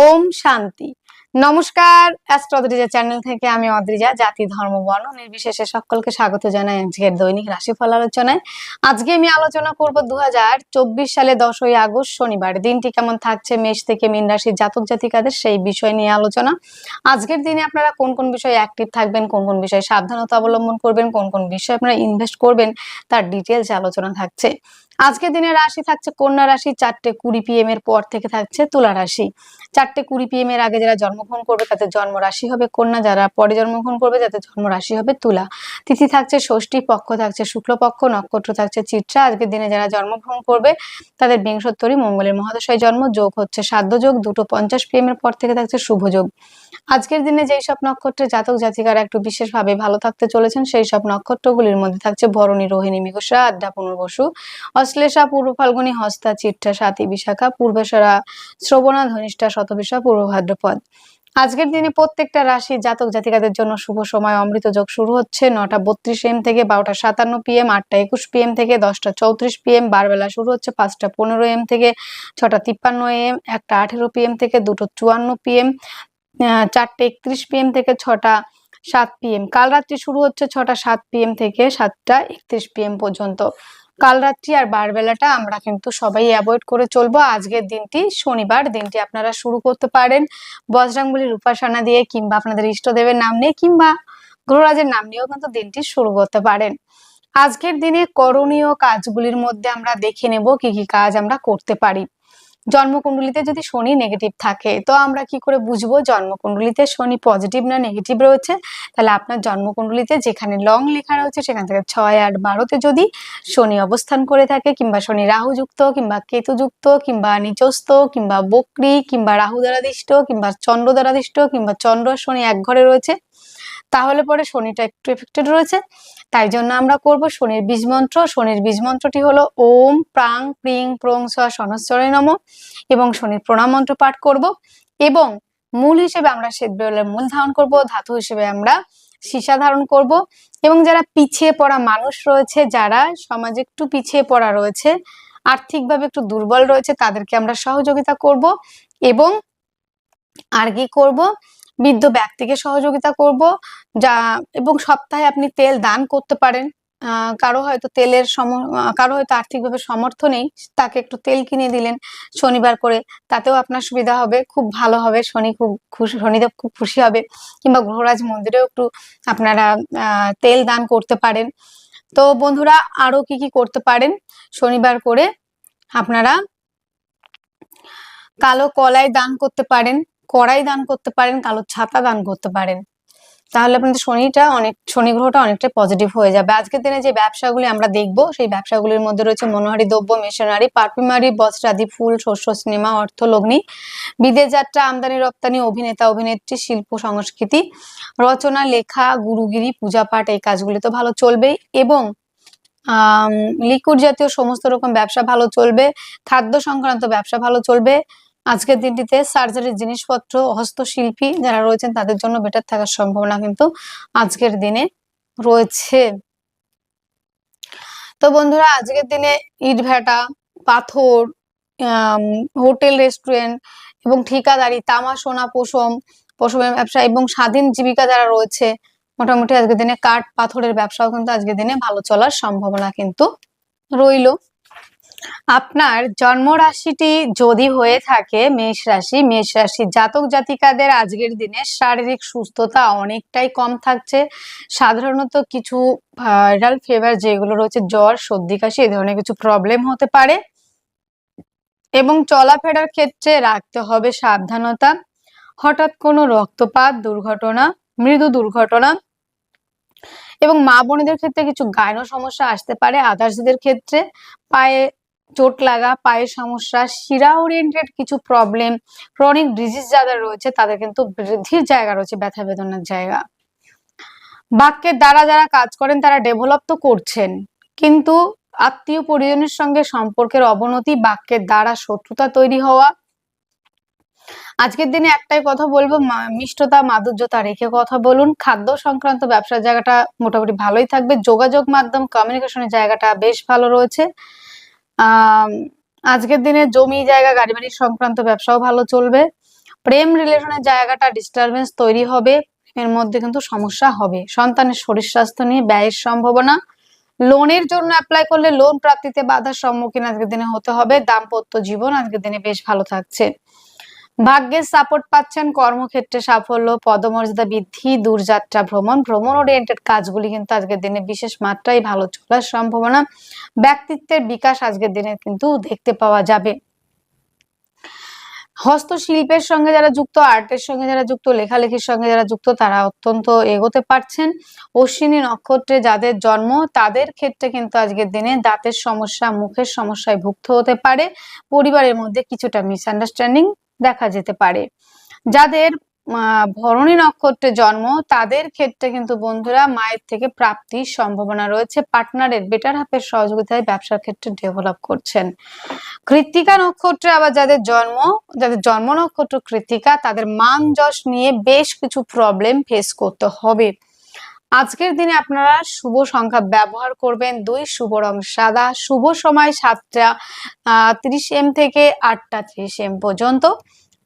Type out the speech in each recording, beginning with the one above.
ওম শান্তি। নমস্কার অ্যাস্ট্রোদ্রিজা চ্যানেল থেকে আমি অদ্রিজা, জাতি, ধর্ম, বর্ণ, নির্বিশেষে সকলকে স্বাগত জানাই আজকের দৈনিক রাশিফল আলোচনায়। আজকে আমি আলোচনা করব দুহাজার চব্বিশ সালে দশই আগস্ট শনিবার। দিনটি কেমন থাকছে মেষ থেকে মীন রাশির জাতক জাতিকাদের সেই বিষয় নিয়ে আলোচনা। আজকের দিনে আপনারা কোন কোন বিষয়ে অ্যাক্টিভ থাকবেন, কোন কোন বিষয়ে সাবধানতা অবলম্বন করবেন, কোন কোন বিষয়ে আপনারা ইনভেস্ট করবেন, তার ডিটেলস আলোচনা থাকছে। আজকের দিনে রাশি থাকছে কন্যা রাশি, চারটে কুড়ি পিএম এর পর থেকে থাকছে তুলা রাশি। চারটে কুড়ি পিএম এর আগে যারা জন্মগ্রহণ করবে তাদের জন্ম রাশি হবে কন্যা, যারা পরে জন্মগ্রহণ করবে তাদের জন্ম রাশি হবে তুলা। তিথি থাকছে ষষ্ঠী, পক্ষ থাকছে শুক্লপক্ষ, নক্ষত্র থাকছে চিত্রা। আজকের দিনে যারা জন্মগ্রহণ করবে তাদের বিংশোত্তরী, মঙ্গলের মহাদশায় জন্ম, যোগ হচ্ছে সাধ্য যোগ দুটো পঞ্চাশ পিএম এর পর থেকে থাকছে শুভ যোগ আজকের দিনে যেই সব নক্ষত্রের জাতক জাতিকারা একটু বিশেষভাবে ভালো থাকতে চলেছেন, সেই সব নক্ষত্রগুলির মধ্যে থাকছে ভরণী রোহিণী মিগুষা আড্ডা, পুনর্বসু। অশ্লেষা, পূর্ব ফাল্গুনী, হস্তা চিত্রা সাতী, বিশাখা, পূর্বেশ্বরা, শ্রবণা, ধনিষ্ঠা, শতবিশা, পূর্ব ভাদ্রপদ। আজকের দিনে প্রত্যেকটা রাশি জাতক জাতিকাদের জন্য শুভ সময়। অমৃত যোগ শুরু হচ্ছে নটা বত্রিশ এম থেকে বারোটা সাতান্ন পিএম, আটটা একুশ পিএম থেকে দশটা চৌত্রিশ পিএম, বারবেলা শুরু হচ্ছে পাঁচটা পনেরো এম থেকে ছটা তিপ্পান্ন এম, একটা আঠেরো পিএম থেকে দুটো চুয়ান্ন পিএম চারটে একত্রিশ পিএম থেকে ছটা সাত পিএম। কাল রাত্রি শুরু হচ্ছে ছটা সাত পিএম থেকে সাতটা একত্রিশ পিএম পর্যন্ত। কাল রাত্রি আর বারবেলাটা আমরা কিন্তু সবাই অ্যাভয়েড করে চলবো। আজকের দিনটি শনিবার, দিনটি আপনারা শুরু করতে পারেন। বজরাঙ্গুলির উপাসনা দিয়ে কিংবা আপনাদের ইষ্টদেবের নাম নিয়ে কিংবা গ্রহরাজের নাম নিয়েও কিন্তু দিনটি শুরু করতে পারেন। আজকের দিনে করণীয় কাজগুলির মধ্যে আমরা দেখে নেব কি কি কাজ আমরা করতে পারি। জন্মকুণ্ডলিতে যদি শনি নেগেটিভ থাকে, তো আমরা কি করে বুঝব জন্মকুণ্ডলিতে শনি পজিটিভ না নেগেটিভ রয়েছে? তাহলে আপনার জন্মকুণ্ডলিতে যেখানে লং লেখা রয়েছে, সেখান থেকে ছয়, আট, বারোতে যদি শনি অবস্থান করে থাকে, কিংবা শনি রাহু যুক্ত, কিংবা কেতু যুক্ত, কিংবা নিচস্ত কিংবা বকরি, কিংবা রাহু দ্বারা দিষ্ট কিংবা চন্দ্র দ্বারা দিষ্ট কিংবা চন্দ্র শনি এক ঘরে রয়েছে, তাহলে পরে শনিটা একটু এফেক্টেড রয়েছে। তাই জন্য আমরা করব শনির বীজ মন্ত্র। শনির বীজ মন্ত্রটি হলো ওম, প্রাং প্রিং প্রং সনস্বরে নম এবং শনির প্রণাম মন্ত্র পাঠ করব। এবং মূল হিসেবে আমরা শ্বেত বিরলের মূল ধারণ করব, ধাতু হিসেবে আমরা সীসা ধারণ করব। এবং যারা পিছিয়ে পড়া মানুষ রয়েছে, যারা সমাজে একটু পিছিয়ে পড়া রয়েছে, আর্থিকভাবে একটু দুর্বল রয়েছে, তাদেরকে আমরা সহযোগিতা করব। এবং আর কি করব? বৃদ্ধ ব্যক্তিকে সহযোগিতা করব, যা এবং সপ্তাহে আপনি তেল দান করতে পারেন। কারও হয়তো তেলের সম কারও হয়তো আর্থিকভাবে সমর্থ নেই, তাকে একটু তেল কিনে দিলেন শনিবার করে, তাতেও আপনার সুবিধা হবে, খুব ভালো হবে, শনি খুব খুশি, শনিদেব খুব খুশি হবে। কিংবা গ্রহরাজ মন্দিরেও একটু আপনারা তেল দান করতে পারেন। তো বন্ধুরা, আরও কি কি করতে পারেন? শনিবার করে আপনারা কালো কলাই দান করতে পারেন। কড়াই দান করতে পারেন, কালো ছাতা দান করতে পারেন। তাহলে আপনাদের শনিটা অনেক, শনি গ্রহটা অনেকটা পজিটিভ হয়ে যাবে। আজকের দিনে যে ব্যবসাগুলি আমরা দেখব, সেই ব্যবসাগুলির মধ্যে রয়েছে মনোহারি দ্রব্য, মেশনারি, পারফিউমারি, বস্ত্রাদি, ফুল, শস্য, সিনেমা অর্থ লগ্নি বিদেশ যাত্রা, আমদানি, রপ্তানি, অভিনেতা, অভিনেত্রী, শিল্প, সংস্কৃতি, রচনা, লেখা, গুরুগিরি পূজা পাঠ এই কাজগুলি তো ভালো চলবেই। এবং লিকুইড জাতীয় সমস্ত রকম ব্যবসা ভালো চলবে, খাদ্য সংক্রান্ত ব্যবসা ভালো চলবে আজকের দিনটিতে সার্জারির জিনিসপত্র, হস্তশিল্পী যারা রয়েছেন তাদের জন্য বেটার থাকার সম্ভাবনা কিন্তু আজকের দিনে রয়েছে। তো বন্ধুরা, আজকের দিনে ইট ভাটা, পাথর হোটেল, রেস্টুরেন্ট এবং ঠিকাদারি, তামা, সোনা, পশম, পশমের ব্যবসা এবং স্বাধীন জীবিকা যারা রয়েছে, মোটামুটি আজকের দিনে কাঠ, পাথরের ব্যবসাও কিন্তু আজকের দিনে ভালো চলার সম্ভাবনা কিন্তু রইল। আপনার জন্ম রাশিটি যদি হয়ে থাকে মেষ রাশি মেষ রাশি জাতক জাতিকাদের আজকের দিনে শারীরিক সুস্থতা অনেকটাই কম থাকছে। সাধারণত কিছু ভাইরাল ফিভার যেগুলো রয়েছে, জ্বর, সর্দি, কাশি, এ ধরনের কিছু প্রবলেম হতে পারে। এবং চলাফেরার ক্ষেত্রে রাখতে হবে সাবধানতা। হঠাৎ কোনো রক্তপাত, দুর্ঘটনা, মৃদু দুর্ঘটনা এবং মা বোনেদের ক্ষেত্রে কিছু গায়ন সমস্যা আসতে পারে আদার্সদের ক্ষেত্রে। পায়ে চোট লাগা, পায়ের সমস্যা, শিরা ওরিয়েন্টেড কিছু প্রবলেম ক্রনিক ডিজিজ যাদের রয়েছে, তাদের কিন্তু বৃদ্ধির জায়গা রয়েছে, ব্যথা বেদনার জায়গা। বাক্যের দ্বারা যারা কাজ করেন, তারা ডেভেলপ তো করছেন, কিন্তু আত্মীয় পরিজনের সঙ্গে সম্পর্কের অবনতি বাক্যের দ্বারা শত্রুতা তৈরি হওয়া। আজকের দিনে একটাই কথা বলব মিষ্টতা, মাধুর্যতা রেখে কথা বলুন। খাদ্য সংক্রান্ত ব্যবসার জায়গাটা মোটামুটি ভালোই থাকবে। যোগাযোগ মাধ্যম কমিউনিকেশনের জায়গাটা বেশ ভালো রয়েছে। আজকের দিনে জমি, জায়গা গাড়ি বাড়ি সংক্রান্ত ব্যবসাও ভালো চলবে। প্রেম রিলেশনের জায়গাটা ডিস্টারবেন্স তৈরি হবে, এর মধ্যে কিন্তু সমস্যা হবে। সন্তানের শরীর স্বাস্থ্য নিয়ে ব্যয়ের সম্ভাবনা। লোনের জন্য অ্যাপ্লাই করলে লোন প্রাপ্তিতে বাধার সম্মুখীন আজকের দিনে হতে হবে। দাম্পত্য জীবন আজকের দিনে বেশ ভালো থাকছে। ভাগ্যের সাপোর্ট পাচ্ছেন কর্মক্ষেত্রে সাফল্য, পদমর্যাদা বৃদ্ধি, দূরযাত্রা ভ্রমণ ভ্রমণ ওরিয়েন্টেড কাজগুলি কিন্তু আজকের দিনে বিশেষ মাত্রায় ভালো চলার সম্ভাবনা। ব্যক্তিত্বের বিকাশ আজকের দিনে কিন্তু দেখতে পাওয়া যাবে। হস্তশিল্পের সঙ্গে যারা যুক্ত, আর্টের সঙ্গে যারা যুক্ত, লেখালেখির সঙ্গে যারা যুক্ত, তারা অত্যন্ত এগোতে পারছেন। অশ্বিনী নক্ষত্রে যাদের জন্ম, তাদের ক্ষেত্রে কিন্তু আজকের দিনে দাঁতের সমস্যা, মুখের সমস্যায় ভুক্ত হতে পারে। পরিবারের মধ্যে কিছুটা মিসআন্ডারস্ট্যান্ডিং দেখা যেতে পারে। যাদের ভরণী নক্ষত্রে জন্ম, তাদের ক্ষেত্রে কিন্তু বন্ধুরা মায়ের থেকে প্রাপ্তির সম্ভাবনা রয়েছে। পার্টনারের বেটার হাফের সহযোগিতায় ব্যবসার ক্ষেত্রে ডেভেলপ করছেন। কৃত্তিকা নক্ষত্রে আবার যাদের জন্ম যাদের জন্ম নক্ষত্র কৃত্তিকা, তাদের মান যশ নিয়ে বেশ কিছু প্রবলেম ফেস করতে হবে। আজকের দিনে আপনারা শুভ সংখ্যা ব্যবহার করবেন। দুই শুভ রং সাদা। শুভ সময় সাতটা তিরিশ এম থেকে আটটা ত্রিশ এম পর্যন্ত।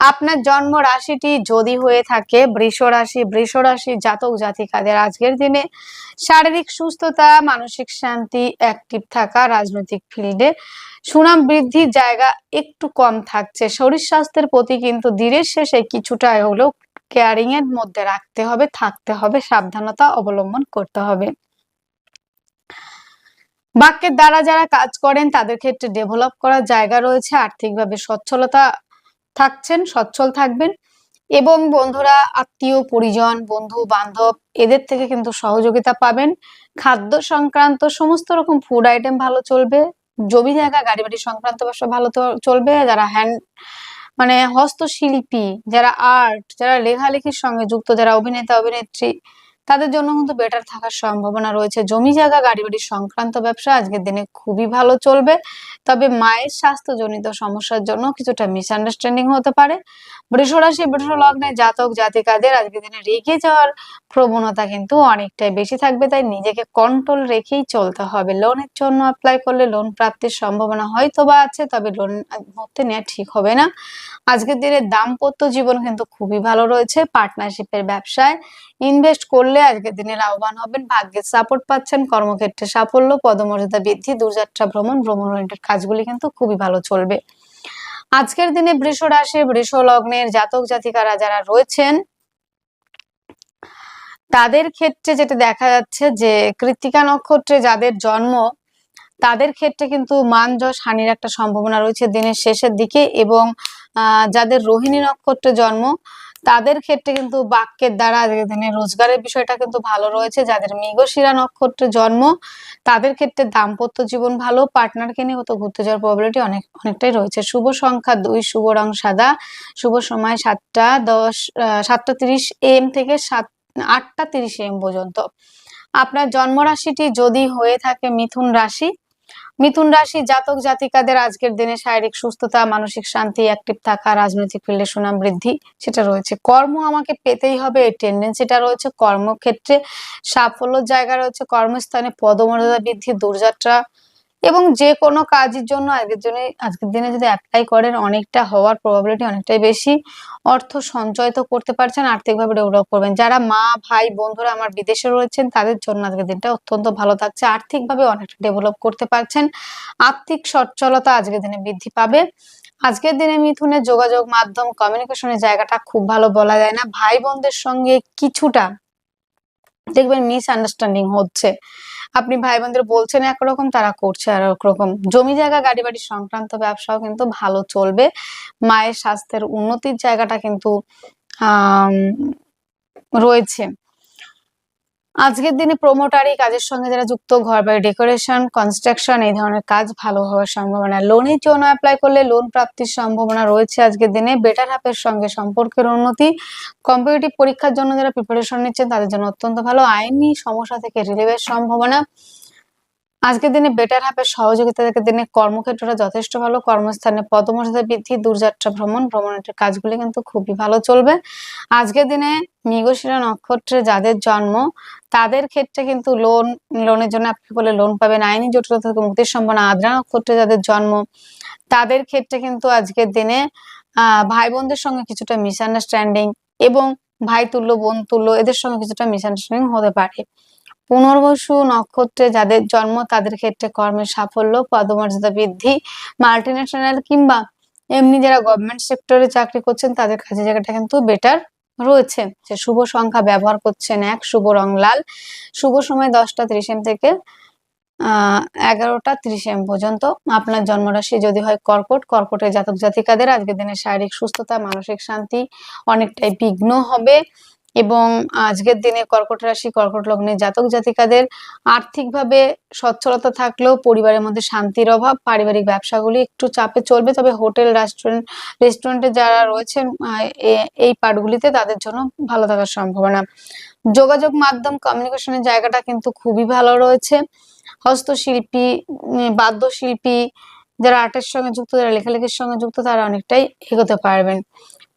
আপনার জন্ম রাশিটি যদি হয়ে থাকে, বৃষ রাশি বৃষ রাশি জাতক জাতিকাদের আজকের দিনে শারীরিক সুস্থতা, মানসিক শান্তি অ্যাক্টিভ থাকা, রাজনৈতিক ফিল্ডে সুনাম বৃদ্ধির জায়গা একটু কম থাকছে। শরীর স্বাস্থ্যের প্রতি কিন্তু দিনের শেষে কিছুটা হলেও কেয়ারিং এর মধ্যে রাখতে হবে, থাকতে হবে, সাবধানতা অবলম্বন করতে হবে। বাক্যের দ্বারা যারা কাজ করেন, তাদের ক্ষেত্রে ডেভেলপ করার জায়গা রয়েছে, আর্থিকভাবে সচ্ছলতা থাকছেন, সচ্ছল থাকবেন এবং বন্ধুরা, আত্মীয়, পরিজন, বন্ধু, বান্ধব, এদের থেকে কিন্তু সহযোগিতা পাবেন। খাদ্য সংক্রান্ত সমস্ত রকম ফুড আইটেম ভালো চলবে, জমি জায়গা, গাড়ি বাড়ি সংক্রান্ত ব্যবসা ভালো চলবে, যারা হ্যান্ড মানে হস্তশিল্পী, যারা আর্ট যারা লেখালেখির সঙ্গে যুক্ত, যারা অভিনেতা, অভিনেত্রী, তাদের জন্য কিন্তু বেটার থাকার সম্ভাবনা রয়েছে। জমি জায়গা, গাড়ি বাড়ি সংক্রান্ত ব্যবসা আজকের দিনে খুবই ভালো চলবে। তবে মায়ের স্বাস্থ্যজনিত সমস্যার জন্য কিছুটা মিসআন্ডারস্ট্যান্ডিং হতে পারে। বৃষরাশি বৃষ লগ্নে জাতক জাতিকাদের আজকের দিনে রেগে যাওয়ার প্রবণতা কিন্তু অনেকটাই বেশি থাকবে, তাই নিজেকে কন্ট্রোল রেখেই চলতে হবে। লোনের জন্য অ্যাপ্লাই করলে লোন প্রাপ্তির সম্ভাবনা হয়তো বা আছে, তবে লোন মধ্যে নেওয়া ঠিক হবে না। আজকের দিনে দাম্পত্য জীবন কিন্তু খুবই ভালো রয়েছে। পার্টনারশিপের ব্যবসায় ইনভেস্ট করলে আজকের দিনে লাভবান হবেন, ভাগ্যের সাপোর্ট পাচ্ছেন, কর্মক্ষেত্রে সাফল্য, পদমর্যাদা বৃদ্ধি, দূরযাত্রা ভ্রমণ ভ্রমণ কাজগুলি কিন্তু খুবই ভালো চলবে। আজকের দিনে বৃষ রাশি, বৃষ লগ্নের জাতক জাতিকারা যারা রয়েছেন, তাদের ক্ষেত্রে যেটা দেখা যাচ্ছে যে কৃত্তিকা নক্ষত্রে যাদের জন্ম, তাদের ক্ষেত্রে কিন্তু মান যশ হানির একটা সম্ভাবনা রয়েছে দিনের শেষের দিকে এবং যাদের রোহিণী নক্ষত্রে জন্ম তাদের ক্ষেত্রে কিন্তু বাক্যের দ্বারা দিনে রোজগারের বিষয়টা কিন্তু ভালো রয়েছে। যাদের মৃগশিরা নক্ষত্রে জন্ম, তাদের ক্ষেত্রে দাম্পত্য জীবন ভালো পার্টনারকে নিয়ে কোথাও ঘুরতে যাওয়ার প্রবাবিলিটি অনেক, অনেকটাই রয়েছে। শুভ সংখ্যা দুই, শুভ রং সাদা। শুভ সময় সাতটা, দশ সাতটা তিরিশ এম থেকে সাত, আটটা তিরিশ এম পর্যন্ত। আপনার জন্ম রাশিটি যদি হয়ে থাকে মিথুন রাশি মিথুন রাশি জাতক জাতিকাদের আজকের দিনে শারীরিক সুস্থতা, মানসিক শান্তি অ্যাক্টিভ থাকা, রাজনৈতিক ফিল্ডে সুনাম বৃদ্ধি সেটা রয়েছে। কর্ম আমাকে পেতেই হবে, এই টেন্ডেন্সিটা রয়েছে। কর্মক্ষেত্রে সাফল্যের জায়গা রয়েছে। কর্মস্থানে পদমর্যাদা বৃদ্ধি, দূরযাত্রা এবং যে কোনো কাজের জন্য আজকের জন্য, আজকের দিনে যদি অ্যাপ্লাই করেন, অনেকটা হওয়ার প্রবাবিলিটি অনেকটাই বেশি। অর্থ সঞ্চয় তো করতে পারছেন, আর্থিকভাবে ডেভেলপ করবেন। যারা মা, ভাই, বন্ধুরা আমার বিদেশে রয়েছেন, তাদের জন্য আজকের দিনটা অত্যন্ত ভালো থাকছে। আর্থিকভাবে অনেকটা ডেভেলপ করতে পারছেন। আর্থিক সচ্ছলতা আজকের দিনে বৃদ্ধি পাবে। আজকের দিনে মিথুনের যোগাযোগ মাধ্যম কমিউনিকেশনের জায়গাটা খুব ভালো বলা যায় না। ভাই বোনদের সঙ্গে কিছুটা দেখবেন মিস আন্ডারস্ট্যান্ডিং হচ্ছে। আপনি ভাই বোনদের বলছেন একরকম, তারা করছে আর একরকম জমি জায়গা গাড়ি বাড়ি সংক্রান্ত ব্যবসাও কিন্তু ভালো চলবে। মায়ের স্বাস্থ্যের উন্নতির জায়গাটা কিন্তু রয়েছে। আজকের দিনে প্রোমোটারি কাজের সঙ্গে যারা যুক্ত, ঘর বাড়ি ডেকোরেশন কনস্ট্রাকশন এই ধরনের কাজ ভালো হওয়ার সম্ভাবনা। লোনের জন্য অ্যাপ্লাই করলে লোন প্রাপ্তির সম্ভাবনা রয়েছে আজকের দিনে। বেটার হাফের সঙ্গে সম্পর্কের উন্নতি। কম্পিটিটিভ পরীক্ষার জন্য যারা প্রিপারেশন নিচ্ছেন, তাদের জন্য অত্যন্ত ভালো। আইনি সমস্যা থেকে রিলিভের সম্ভাবনা। আজকের দিনে বেটার হাফের সহযোগিতা আজকের দিনে কর্মক্ষেত্রটা যথেষ্ট ভালো। কর্মস্থানে পদমর্যাদা বৃদ্ধি, দূরযাত্রা ভ্রমণ, ভ্রমণের কাজগুলি কিন্তু খুবই ভালো চলবে। আজকের দিনে মৃগশিরা নক্ষত্রে যাদের জন্ম, তাদের ক্ষেত্রে কিন্তু লোন লোনের জন্য আপনি বলে লোন পাবেন। আইনি জটিলতা থেকে মুক্তির সম্ভাবনা। আদ্রা নক্ষত্রে যাদের জন্ম, তাদের ক্ষেত্রে কিন্তু আজকের দিনে ভাই বোনদের সঙ্গে কিছুটা মিসআন্ডারস্ট্যান্ডিং এবং ভাই তুল্য, বোন তুল্য, এদের সঙ্গে কিছুটা মিসআন্ডারস্ট্যান্ডিং হতে পারে। পুনর্বসু নক্ষত্রে যাদের জন্ম, তাদের ক্ষেত্রে কর্মের সাফল্য, পদমর্যাদা বৃদ্ধি মাল্টিন্যাশনাল কিংবা এমনি যারা গভর্নমেন্ট সেক্টরে চাকরি করছেন, তাদের কাছে জায়গাটা কিন্তু বেটার রয়েছে। যে শুভ সংখ্যা ব্যবহার করছেন এক, শুভ রং লাল, শুভ সময় দশটা ত্রিশ এম থেকে এগারোটা ত্রিশ এম পর্যন্ত। আপনার জন্মরাশি যদি হয় কর্কট, কর্কটের জাতক জাতিকাদের, আজকের দিনে শারীরিক সুস্থতা, মানসিক শান্তি অনেকটাই বিঘ্ন হবে। এবং আজকের দিনে কর্কট রাশি, কর্কট লগ্নের জাতক জাতিকাদের আর্থিকভাবে সচ্ছলতা থাকলেও পরিবারের মধ্যে শান্তির অভাব, পারিবারিক ব্যবসাগুলি একটু চাপে চলবে। তবে হোটেল, রেস্টুরেন্ট, রেস্টুরেন্টে যারা রয়েছেন এই পার্টগুলিতে তাদের জন্য ভালো থাকার সম্ভাবনা। যোগাযোগ মাধ্যম কমিউনিকেশনের জায়গাটা কিন্তু খুবই ভালো রয়েছে। হস্তশিল্পী বাদ্যশিল্পী, যারা আর্টের সঙ্গে যুক্ত, যারা লেখালেখির সঙ্গে যুক্ত, তারা অনেকটাই এগোতে পারবেন।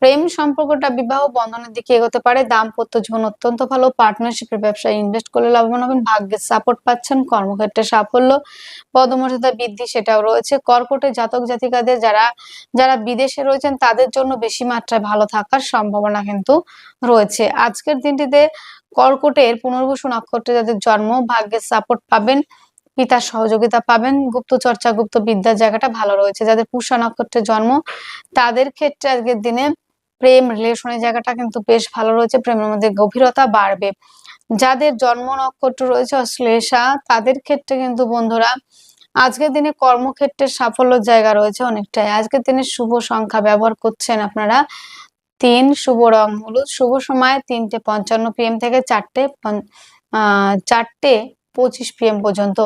প্রেম সম্পর্কটা বিবাহ বন্ধনের দিকে এগোতে পারে। দাম্পত্য জীবন অত্যন্ত ভালো। পার্টনারশিপের ব্যবসায় ইনভেস্ট করলে লাভবান হবেন। ভাগ্যের সাপোর্ট পাচ্ছেন। কর্মক্ষেত্রে সাফল্য পদমর্যাদা বৃদ্ধি সেটাও রয়েছে। কর্কটের জাতক জাতিকাদের যারা যারা বিদেশে রয়েছেন, তাদের জন্য বেশি মাত্রায় ভালো থাকার সম্ভাবনা কিন্তু রয়েছে। আজকের দিনটিতে কর্কটের পুনর্বসু নক্ষত্রে যাদের জন্ম, ভাগ্যের সাপোর্ট পাবেন, পিতার সহযোগিতা পাবেন, গুপ্ত চর্চা, গুপ্ত বিদ্যার জায়গাটা ভালো রয়েছে। যাদের পুষা নক্ষত্রে জন্ম, তাদের ক্ষেত্রে আজকের দিনে প্রেম রিলেশনের জায়গাটা কিন্তু বেশ ভালো রয়েছে প্রেমের মধ্যে গভীরতা বাড়বে। যাদের জন্ম নক্ষত্র রয়েছে অশ্লেষা তাদের ক্ষেত্রে কিন্তু বন্ধুরা আজকের দিনে কর্মক্ষেত্রে সাফল্যের জায়গা রয়েছে অনেকটাই। আজকের দিনে শুভ সংখ্যা ব্যবহার করছেন আপনারা তিন শুভ রং হলুদ শুভ সময় তিনটে পঞ্চান্ন পিএম থেকে চারটে আহ, চারটে পঁচিশ পিএম পর্যন্ত।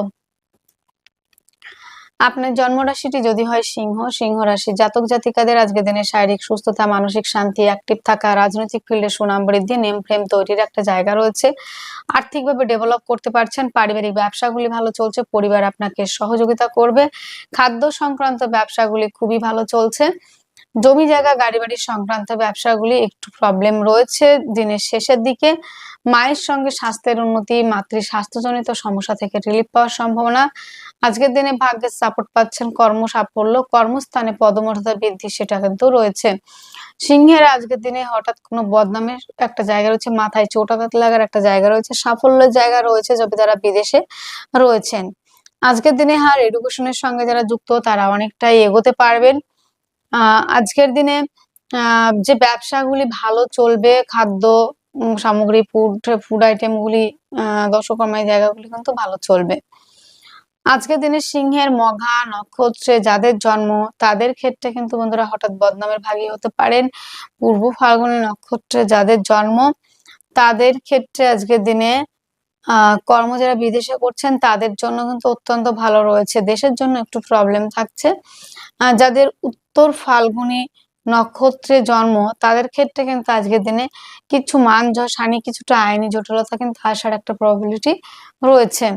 আপনার জন্মরাশিটি যদি হয় সিংহ সিংহ রাশি জাতক জাতিকাদের আজকে দিনে শারীরিক সুস্থতা, মানসিক শান্তি অ্যাক্টিভ থাকা, রাজনৈতিক ফিল্ডে সুনাম বৃদ্ধি নেম ফ্রেম তৈরির একটা জায়গা রয়েছে। আর্থিকভাবে ডেভেলপ করতে পারছেন, পারিবারিক ব্যবসাগুলি ভালো চলছে, পরিবার আপনাকে সহযোগিতা করবে, খাদ্য সংক্রান্ত ব্যবসাগুলি খুবই ভালো চলছে, জমি জায়গা, গাড়ি বাড়ি সংক্রান্ত ব্যবসাগুলি একটু প্রবলেম রয়েছে দিনের শেষের দিকে। মায়ের সঙ্গে স্বাস্থ্যের উন্নতি, মাতৃ স্বাস্থ্যজনিত সমস্যা থেকে রিলিফ পাওয়ার সম্ভাবনা। আজকের দিনে ভাগ্যের সাপোর্ট পাচ্ছেন কর্ম সাফল্য কর্মস্থানে পদমর্যাদা বৃদ্ধি সেটা কিন্তু রয়েছে। সিংহের আজকের দিনে হঠাৎ কোনো বদনামের একটা জায়গা রয়েছে, মাথায় চোটাঘাত লাগার একটা জায়গা রয়েছে, সাফল্যের জায়গা রয়েছে যবে তারা বিদেশে রয়েছেন। আজকের দিনে হার এডুকেশনের সঙ্গে যারা যুক্ত, তারা অনেকটাই এগোতে পারবেন। আজকের দিনে যে ব্যবসাগুলি ভালো চলবে, খাদ্য সামগ্রী ফুড ফুড আইটেম গুলি, আহ দশকর্মায় জায়গাগুলি কিন্তু ভালো চলবে। আজকের দিনে সিংহের মঘা, নক্ষত্রে যাদের জন্ম, তাদের ক্ষেত্রে কিন্তু বন্ধুরা হঠাৎ বদনামের ভাগী হতে পারেন। পূর্ব ফাল্গুনী নক্ষত্রে যাদের জন্ম, তাদের ক্ষেত্রে আজকের দিনে কর্ম যারা বিদেশে করছেন, তাদের জন্য কিন্তু অত্যন্ত ভালো রয়েছে। দেশের জন্য একটু প্রবলেম থাকছে। যাদের উত্তর ফাল্গুনী নক্ষত্রে জন্ম, তাদের ক্ষেত্রে কিন্তু আজকের দিনে কিছু মান হানি কিছুটা আইনি জটিলতা কিন্তু আসার একটা প্রবাবিলিটি রয়েছে।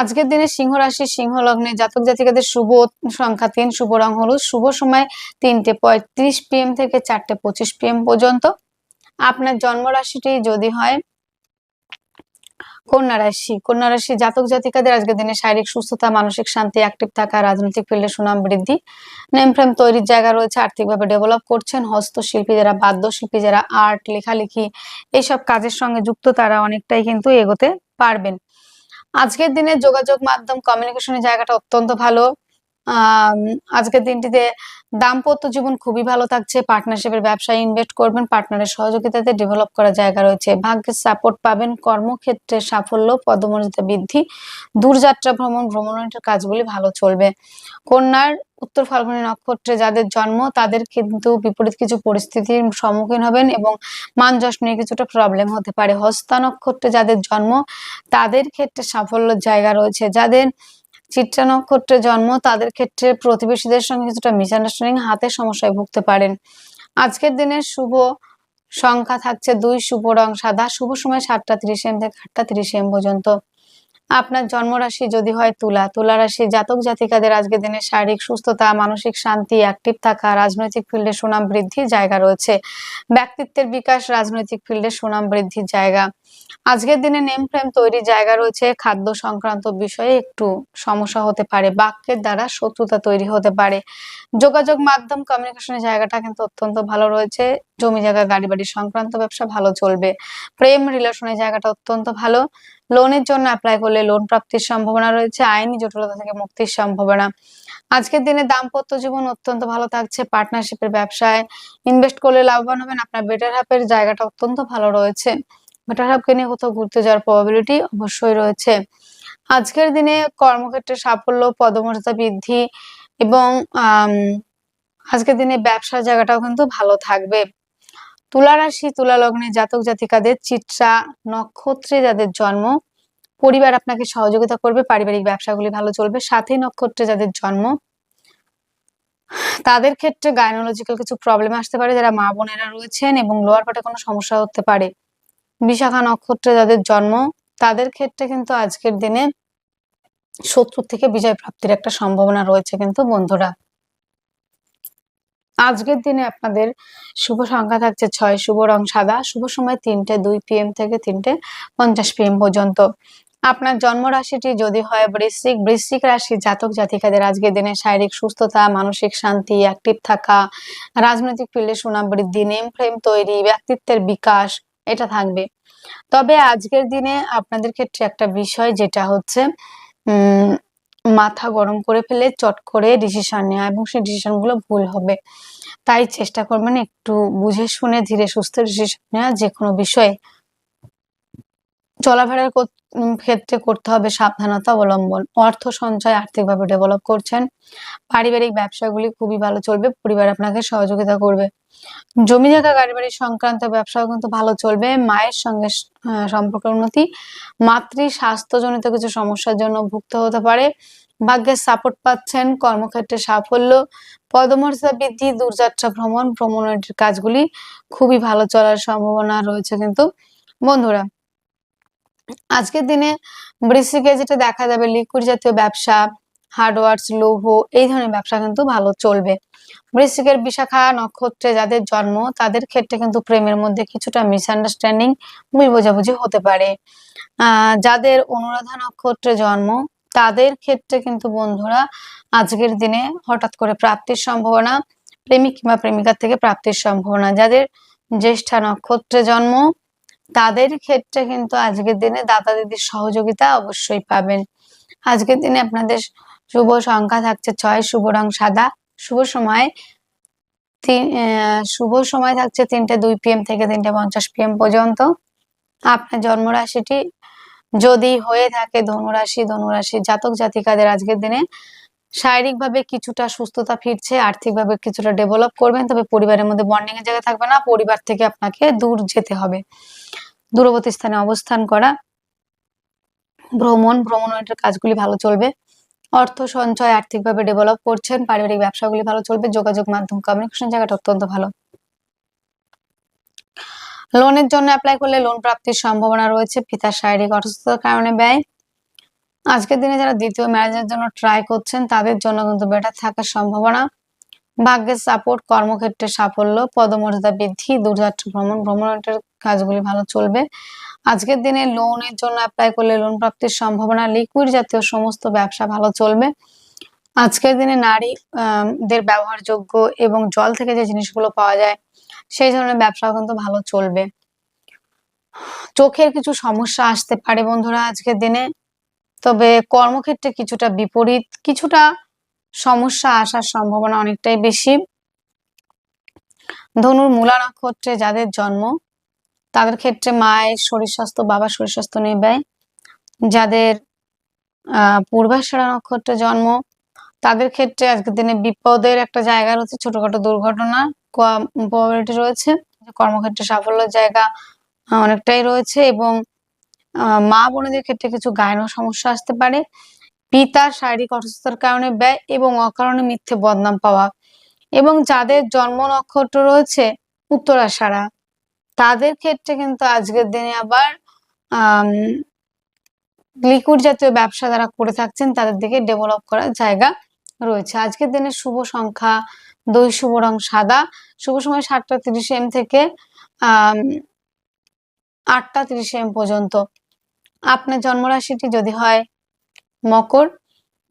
আজকের দিনে সিংহ রাশি, সিংহ লগ্নে জাতক জাতিকাদের শুভ সংখ্যা তিন, শুভ রং হলুদ, শুভ সময় তিনটে পঁয়ত্রিশ পিএম থেকে চারটে পঁচিশ পিএম পর্যন্ত। আপনার জন্ম রাশিটি যদি হয় কন্যা রাশি কন্যা রাশি জাতক জাতিকাদের আজকের দিনে শারীরিক সুস্থতা, মানসিক শান্তি অ্যাক্টিভ থাকা, রাজনৈতিক ফিল্ডে সুনাম বৃদ্ধি নেম ফ্রেম তৈরির জায়গা রয়েছে, আর্থিকভাবে ডেভেলপ করছেন, হস্তশিল্পী যারা, বাদ্যশিল্পী যারা আর্ট লেখালেখি, এইসব কাজের সঙ্গে যুক্ত তারা অনেকটাই কিন্তু এগোতে পারবেন। আজকের দিনে যোগাযোগ মাধ্যম কমিউনিকেশনের জায়গাটা অত্যন্ত ভালো। আজকের দিনটিতে দাম্পত্য জীবন খুবই ভালো থাকছে। পার্টনারশিপের ব্যবসায় ইনভেস্ট করবেন। পার্টনারের সহযোগিতাতে ডেভেলপ করার জায়গা রয়েছে। ভাগ্যের সাপোর্ট পাবেন। কর্মক্ষেত্রে সাফল্য, পদমর্যাদা বৃদ্ধি, দূরযাত্রা ভ্রমণ ভ্রমণের কাজগুলি ভালো চলবে। কন্যার উত্তর ফাল্গুনী নক্ষত্রে যাদের জন্ম, তাদের কিন্তু বিপরীত কিছু পরিস্থিতির সম্মুখীন হবেন এবং মান যশ নিয়ে কিছুটা প্রবলেম হতে পারে। হস্তা নক্ষত্রে যাদের জন্ম, তাদের ক্ষেত্রে সাফল্যের জায়গা রয়েছে। যাদের চিত্রা নক্ষত্রে জন্ম, তাদের ক্ষেত্রে প্রতিবেশীদের সঙ্গে কিছুটা মিসআন্ডারস্ট্যান্ডিং হাতে সমস্যায় ভুগতে পারেন। আজকের দিনের শুভ সংখ্যা থাকছে দুই, শুভ রং সাদা, শুভ সময় সাতটা তিরিশ এম থেকে আটটা তিরিশ এম পর্যন্ত। আপনার জন্মরাশি যদি হয় তুলা। তুলা রাশি জাতক জাতিকাদের আজকের দিনে শারীরিক সুস্থতা, মানসিক শান্তি অ্যাক্টিভ থাকা, রাজনৈতিক ফিল্ডে সুনাম বৃদ্ধির জায়গা রয়েছে। ব্যক্তিত্বের বিকাশ, রাজনৈতিক ফিল্ডে সুনাম বৃদ্ধির জায়গা। আজকের দিনে নেম ফ্রেম তৈরির জায়গা রয়েছে। খাদ্য সংক্রান্ত বিষয়ে একটু সমস্যা হতে পারে। বাক্যের দ্বারা শত্রুতা তৈরি হতে পারে। যোগাযোগ মাধ্যম কমিউনিকেশনের জায়গাটা কিন্তু অত্যন্ত ভালো রয়েছে। জমি জায়গা, গাড়ি বাড়ি সংক্রান্ত ব্যবসা ভালো চলবে। প্রেম রিলেশনের জায়গাটা অত্যন্ত ভালো। লোনের জন্য অ্যাপ্লাই করলে লোন প্রাপ্তির সম্ভাবনা রয়েছে, আইনি জটিলতা থেকে মুক্তির সম্ভাবনা। আজকের দিনে দাম্পত্য জীবন অত্যন্ত ভালো থাকছে পার্টনারশিপের ব্যবসায় ইনভেস্ট করলে লাভবান হবেন, আপনার বেটার হাফের জায়গাটা অত্যন্ত ভালো রয়েছে। বেটার হাফকে নিয়ে কোথাও ঘুরতে যাওয়ার প্রবাবিলিটি অবশ্যই রয়েছে। আজকের দিনে কর্মক্ষেত্রে সাফল্য, পদমর্যাদা বৃদ্ধি এবং আজকের দিনে ব্যবসার জায়গাটাও কিন্তু ভালো থাকবে। তুলা রাশি তুলা লগ্নে জাতক জাতিকাদের চিত্রা, নক্ষত্রে যাদের জন্ম, পরিবার আপনাকে সহযোগিতা করবে, পারিবারিক ব্যবসাগুলি ভালো চলবে সাথে নক্ষত্রে যাদের জন্ম। তাদের ক্ষেত্রে গাইনোলজিক্যাল কিছু প্রবলেম আসতে পারে, যারা মা বোনেরা রয়েছেন এবং লোয়ার পার্টে কোনো সমস্যা হতে পারে। বিশাখা নক্ষত্রে যাদের জন্ম, তাদের ক্ষেত্রে কিন্তু আজকের দিনে শত্রুর থেকে বিজয় প্রাপ্তির একটা সম্ভাবনা রয়েছে কিন্তু বন্ধুরা। আজকের দিনে আপনাদের শুভ সংখ্যা থাকছে ছয়, শুভ রং সাদা, শুভ সময় তিনটে, দুই পিএম থেকে তিনটে পঞ্চাশ পিএম পর্যন্ত। আপনার জন্ম রাশিটি যদি হয় বৃশ্চিক বৃশ্চিক রাশি জাতক জাতিকাদের আজকের দিনে শারীরিক সুস্থতা, মানসিক শান্তি অ্যাক্টিভ থাকা, রাজনৈতিক ফিল্ডে সুনাম বৃদ্ধি নেম ফ্রেম তৈরি, ব্যক্তিত্বের বিকাশ, এটা থাকবে। তবে আজকের দিনে আপনাদের ক্ষেত্রে একটা বিষয় যেটা হচ্ছে, উম মাথা গরম করে ফেলে, চট করে ডিসিশন নেওয়া এবং সেই ডিসিশনগুলো ভুল হবে। তাই চেষ্টা করবেন একটু বুঝে শুনে, ধীরে সুস্থ ডিসিশন নেওয়া যে কোনো বিষয়ে। চলাফেরার ক্ষেত্রে করতে হবে সাবধানতা অবলম্বন। অর্থ সঞ্চয় আর্থিকভাবে ডেভেলপ করছেন। পারিবারিক ব্যবসাগুলি খুবই ভালো চলবে, পরিবার আপনাকে সহযোগিতা করবে। জমি জায়গা গাড়ি সংক্রান্ত ব্যবসাও কিন্তু ভালো চলবে। মায়ের সঙ্গে সম্পর্কের উন্নতি। মাতৃ স্বাস্থ্যজনিত কিছু সমস্যার জন্য ভুক্ত হতে পারে। ভাগ্যের সাপোর্ট পাচ্ছেন, কর্মক্ষেত্রে সাফল্য। পদমর্যাদা বৃদ্ধি, দূরযাত্রা ভ্রমণ, ভ্রমণের কাজগুলি খুবই ভালো চলার সম্ভাবনা রয়েছে কিন্তু। বন্ধুরা আজকের দিনে বৃষ্টিকে যেটা দেখা যাবে, লিকুইড জাতীয় ব্যবসা হার্ডওয়ার্স লৌহ, এই ধরনের ব্যবসা কিন্তু ভালো চলবে। বৃশ্চিকের বিশাখা নক্ষত্রে যাদের জন্ম, তাদের ক্ষেত্রে কিন্তু প্রেমের মধ্যে কিছুটা মিসআন্ডারস্ট্যান্ডিং ভুল বোঝাবুঝি হতে পারে। যাদের অনুরাধা নক্ষত্রে জন্ম, তাদের ক্ষেত্রে কিন্তু বন্ধুরা আজকের দিনে হঠাৎ করে প্রাপ্তির সম্ভাবনা, প্রেমিক কিংবা প্রেমিকার থেকে প্রাপ্তির সম্ভাবনা। যাদের জ্যেষ্ঠা নক্ষত্রে জন্ম তাদের ক্ষেত্রে কিন্তু আজকের দিনে দাদা দিদির সহযোগিতা অবশ্যই পাবেন। আজকের দিনে আপনাদের শুভ সংখ্যা থাকছে ছয়, শুভ রং সাদা। শুভ সময় শুভ সময় থাকছে তিনটে দুই পিএম থেকে তিনটে পঞ্চাশ পিএম পর্যন্ত। আপনার জন্মরাশিটি যদি হয়ে থাকে ধনুরাশি ধনুরাশি জাতক জাতিকাদের আজকের দিনে শারীরিকভাবে কিছুটা সুস্থতা ফিরছে, আর্থিকভাবে কিছুটা ডেভেলপ করবেন, তবে পরিবারের মধ্যে বন্ডিং এর জায়গা থাকবে না, পরিবার থেকে আপনাকে দূর যেতে হবে। দূরবর্তী স্থানে অবস্থান করা, ভ্রমণ, ভ্রমণের কাজগুলি ভালো চলবে। অর্থ সঞ্চয় আর্থিকভাবে ডেভেলপ করছেন, পারিবারিক ব্যবসাগুলি ভালো চলবে, যোগাযোগ মাধ্যম কমিউনিকেশন জায়গাটা অত্যন্ত ভালো। লোনের জন্য অ্যাপ্লাই করলে লোন প্রাপ্তির সম্ভাবনা রয়েছে, পিতার শারীরিক অসুস্থতার কারণে ব্যয়। আজকের দিনে যারা দ্বিতীয় ম্যারেজের জন্য ট্রাই করছেন, তাদের জন্য কিন্তু বেটার থাকার সম্ভাবনা। ভাগ্যের সাপোর্ট কর্মক্ষেত্রে সাফল্য, পদমর্যাদা বৃদ্ধি দূরযাত্রা ভ্রমণ ভ্রমণের কাজগুলি ভালো চলবে। আজকের দিনে লোনের জন্য অ্যাপ্লাই করলে লোন প্রাপ্তির সম্ভাবনা লিকুইড জাতীয় সমস্ত ব্যবসা ভালো চলবে। আজকের দিনে নারী দের ব্যবহারযোগ্য এবং জল থেকে যে জিনিসগুলো পাওয়া যায়, সেই ধরনের ব্যবসাও কিন্তু ভালো চলবে। চোখের কিছু সমস্যা আসতে পারে বন্ধুরা আজকের দিনে। তবে কর্মক্ষেত্রে কিছুটা বিপরীত, কিছুটা সমস্যা আসার সম্ভাবনা অনেকটাই বেশি। ধনুর মূলা নক্ষত্রে যাদের জন্ম, তাদের ক্ষেত্রে মায়ের শরীর স্বাস্থ্য, বাবার শরীর স্বাস্থ্য নিয়ে ব্যয়। যাদের পূর্বাশারা নক্ষত্রে জন্ম, তাদের ক্ষেত্রে আজকের দিনে বিপদের একটা জায়গা রয়েছে, ছোটখাটো দুর্ঘটনা প্রবাবিলিটি রয়েছে। কর্মক্ষেত্রে সাফল্যের জায়গা অনেকটাই রয়েছে এবং মা বোনেদের ক্ষেত্রে কিছু গায়ন সমস্যা আসতে পারে। পিতার শারীরিক অসুস্থতার কারণে ব্যয় এবং অকারণে মিথ্যে বদনাম পাওয়া এবং যাদের জন্ম নক্ষত্র রয়েছে উত্তরাষাঢ়া তাদের ক্ষেত্রে কিন্তু আজকের দিনে আবার লিকুইড জাতীয় ব্যবসা যারা করে থাকছেন, তাদের দিকে ডেভেলপ করার জায়গা রয়েছে। আজকের দিনে শুভ সংখ্যা দুই, শুভ রং সাদা। শুভ সময় সাতটা তিরিশ এম থেকে আহ আটটা তিরিশ এম পর্যন্ত। আপনার জন্মরাশিটি যদি হয় মকর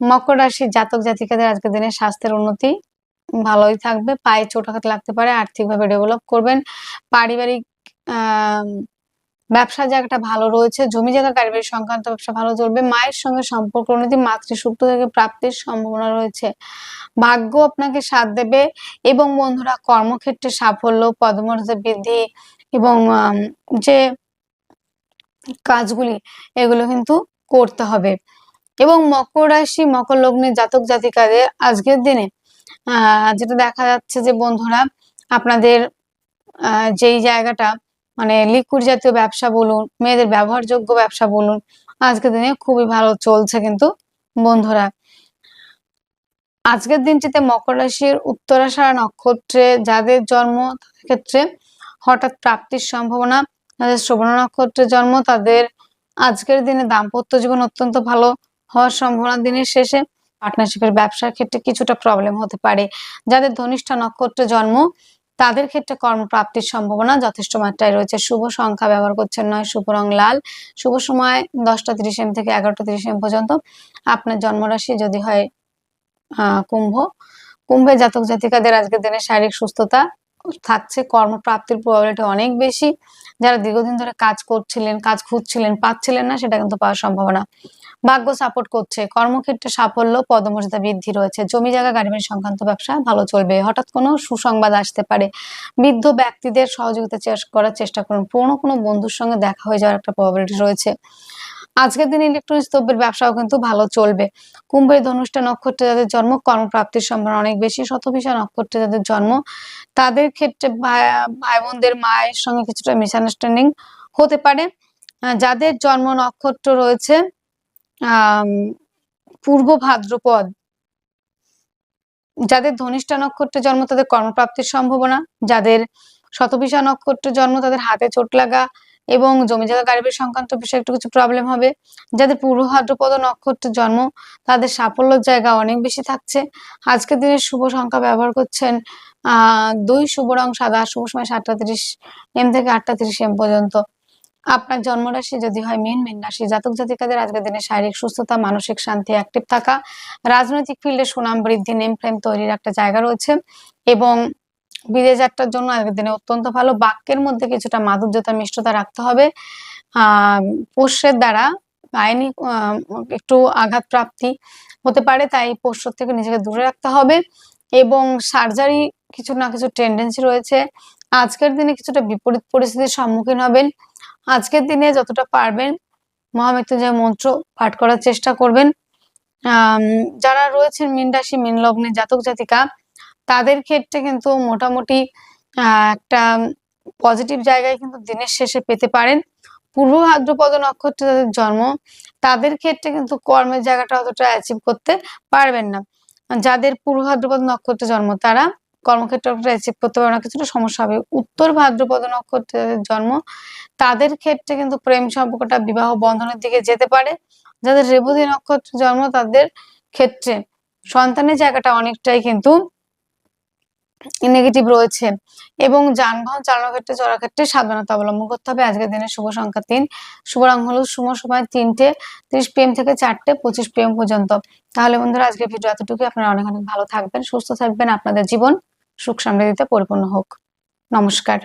মকর রাশির জাতক জাতিকাদের আজকের দিনে স্বাস্থ্যের উন্নতি ভালোই থাকবে। পায়ে চোটাঘাত লাগতে পারে, আর্থিকভাবে ডেভেলপ করবেন। পারিবারিক, আহ, ব্যবসার জায়গাটা ভালো রয়েছে, জমি জায়গা বাড়ি সংক্রান্ত ব্যবসা ভালো চলবে। মায়ের সঙ্গে সম্পর্ক উন্নতি মাতৃসূক্ত থেকে প্রাপ্তির সম্ভাবনা রয়েছে। ভাগ্য আপনাকে সাথ দেবে এবং বন্ধুরা কর্মক্ষেত্রে সাফল্য পদমর্যাদা বৃদ্ধি এবং যে কাজগুলি, এগুলো কিন্তু করতে হবে। এবং মকর রাশি, মকর লগ্নের জাতক জাতিকাদের আজকের দিনে যেটা দেখা যাচ্ছে যে বন্ধুরা, আপনাদের যেই জায়গাটা মানে লিকুইড জাতীয় ব্যবসা বলুন, মেয়েদের ব্যবহারযোগ্য ব্যবসা বলুন, আজকের দিনে খুবই ভালো চলছে কিন্তু বন্ধুরা। আজকের দিনটিতে মকর রাশির উত্তরাষাঢ়া নক্ষত্রে যাদের জন্ম ক্ষেত্রে হঠাৎ প্রাপ্তির সম্ভাবনা যাদের শ্রবণ নক্ষত্রে জন্ম, তাদের আজকের দিনে দাম্পত্য জীবন অত্যন্ত ভালো হওয়ার সম্ভাবনা দিনের শেষে পার্টনারশিপের ব্যবসার ক্ষেত্রে কিছুটা প্রবলেম হতে পারে। যাদের ধনিষ্ঠা নক্ষত্রে জন্ম, তাদের ক্ষেত্রে কর্মপ্রাপ্তির সম্ভাবনা যথেষ্ট মাত্রায় রয়েছে। শুভ সংখ্যা ব্যবহার করছেন নয়, শুভ রং লাল। শুভ সময় দশটা তিরিশ এম থেকে এগারোটা তিরিশ এম পর্যন্ত। আপনার জন্মরাশি যদি হয় কুম্ভ। কুম্ভের জাতক জাতিকাদের আজকের দিনে শারীরিক সুস্থতা থাকছে। কর্মপ্রাপ্তির প্রবাবিলিটি অনেক বেশি। দীর্ঘদিন ধরে কাজ করছিলেন, কাজ খুঁজছিলেন, পাচ্ছিলেন না, সেটা কিন্তু পাওয়ার সম্ভাবনা। ভাগ্য সাপোর্ট করছে। কর্মক্ষেত্রে সাফল্য, পদমর্যাদা বৃদ্ধি রয়েছে। জমি জায়গা, গাড়ি বাড়ি সংক্রান্ত ব্যবসা ভালো চলবে। হঠাৎ কোনো সুসংবাদ আসতে পারে। বৃদ্ধ ব্যক্তিদের সহযোগিতা করার চেষ্টা করুন। পুরনো কোনো বন্ধুর সঙ্গে দেখা হয়ে যাওয়ার একটা প্রবাবিলিটি রয়েছে। আজকের দিন ইলেকট্রনিক্স দ্রব্যের ব্যবসাও কিন্তু ভালো চলবে। কুম্ভের ধনুষ্ঠা নক্ষত্রে যাদের জন্ম, কর্মপ্রাপ্তির সম্ভাবনা অনেক বেশি। শতভিষা নক্ষত্রে যাদের জন্ম, তাদের ক্ষেত্রে ভাই বোনদের মায়ের সঙ্গে কিছুটা মিসআন্ডারস্ট্যান্ডিং হতে পারে। যাদের জন্ম নক্ষত্র রয়েছে পূর্ব ভাদ্রপদ, যাদের ধনিষ্ঠা নক্ষত্রে জন্ম, তাদের কর্মপ্রাপ্তির সম্ভাবনা। যাদের শতভিষা নক্ষত্রে জন্ম, তাদের হাতে চোট লাগা এবং জমি জায়গা গাড়ি বাড়ি সংক্রান্ত বিষয়ে একটু কিছু প্রবলেম হবে। যাদের পূর্ব ভাদ্রপদ নক্ষত্রে জন্ম, তাদের সাফল্যের জায়গা অনেক বেশি থাকছে। আজকের দিনে শুভ সংখ্যা ব্যবহার করছেন আহ দুই শুভ রং সাদা, শুভ সময় সাতটা তিরিশ, এম থেকে আটটা তিরিশ এম পর্যন্ত। আপনার জন্মরাশি যদি হয় মেন মেন রাশি। জাতক জাতিকাদের আজকের দিনে শারীরিক সুস্থতা, মানসিক শান্তি অ্যাক্টিভ থাকা, রাজনৈতিক ফিল্ডে সুনাম বৃদ্ধি নেম ফ্রেম তৈরির একটা জায়গা রয়েছে। এবং বিদেশ যাত্রার জন্য আজকের দিনে অত্যন্ত ভালো। বাক্যের মধ্যে কিছুটা মাধুর্যতা, মিষ্টতা রাখতে হবে। পোষ্যের দ্বারা আইনি একটু আঘাত প্রাপ্তি হতে পারে, তাই পোষ্য থেকে নিজেকে দূরে রাখতে হবে এবং সার্জারি কিছু না কিছু টেন্ডেন্সি রয়েছে। আজকের দিনে কিছুটা বিপরীত পরিস্থিতির সম্মুখীন হবেন। আজকের দিনে যতটা পারবেন মহামৃত্যুঞ্জয় মন্ত্র পাঠ করার চেষ্টা করবেন। যারা রয়েছেন মীন রাশি মীন লগ্নে জাতক জাতিকা তাদের ক্ষেত্রে কিন্তু মোটামুটি একটা পজিটিভ জায়গায় কিন্তু দিনের শেষে পেতে পারেন। পূর্ব ভাদ্রপদ নক্ষত্রে যাদের জন্ম, তাদের ক্ষেত্রে কিন্তু কর্মের জায়গাটা অতটা অ্যাচিভ করতে পারবেন না। যাদের পূর্ব ভাদ্রপদ নক্ষত্রে জন্ম, তারা কর্মক্ষেত্রে অতটা অ্যাচিভ করতে পারবে না, কিছুটা সমস্যা হবে। উত্তর ভাদ্রপদ নক্ষত্রে জন্ম, তাদের ক্ষেত্রে কিন্তু প্রেম সম্পর্কটা বিবাহ বন্ধনের দিকে যেতে পারে। যাদের রেবতী নক্ষত্রে জন্ম, তাদের ক্ষেত্রে সন্তানের জায়গাটা অনেকটাই কিন্তু নেগেটিভ রয়েছে এবং যানবাহন চালানোর ক্ষেত্রে, চলার ক্ষেত্রে সাবধানতা অবলম্বন করতে হবে। আজকের দিনে শুভ সংখ্যা তিন। শুভ রং হলো শুভ সময় তিনটে, তিরিশ পিএম থেকে চারটে, পঁচিশ পিএম পর্যন্ত। তাহলে বন্ধুরা, আজকের ভিডিও এতটুকু আপনারা অনেক অনেক ভালো থাকবেন, সুস্থ থাকবেন। আপনাদের জীবন সুখ সমৃদ্ধিতে পরিপূর্ণ হোক। নমস্কার।